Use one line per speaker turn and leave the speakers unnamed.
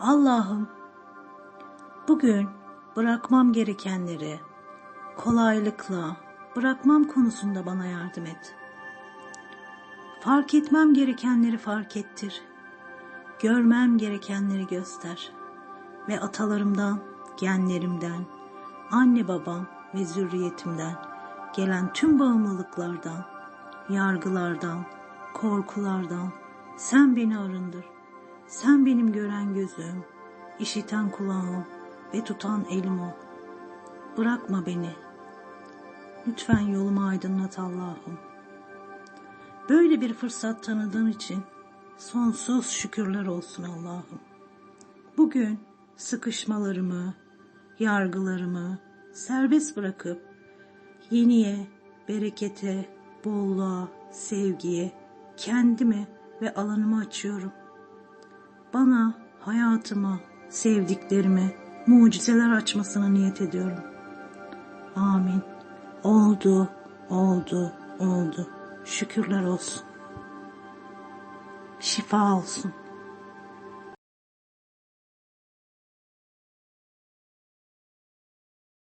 Allah'ım bugün bırakmam gerekenleri kolaylıkla bırakmam konusunda bana yardım et. Fark etmem gerekenleri fark ettir. Görmem gerekenleri göster. Ve atalarımdan, genlerimden, anne babam ve zürriyetimden gelen tüm bağımlılıklardan, yargılardan, korkulardan sen beni arındır. Sen benim gören gözüm, işiten kulağım ve tutan elim ol. Bırakma beni. Lütfen yolumu aydınlat Allah'ım. Böyle bir fırsat tanıdığın için sonsuz şükürler olsun Allah'ım. Bugün sıkışmalarımı, yargılarımı serbest bırakıp yeniye, berekete, bolluğa, sevgiye, kendimi ve alanımı açıyorum. Bana, hayatıma, sevdiklerime mucizeler açmasına niyet ediyorum. Amin. Oldu, oldu, oldu. Şükürler olsun. Şifa olsun.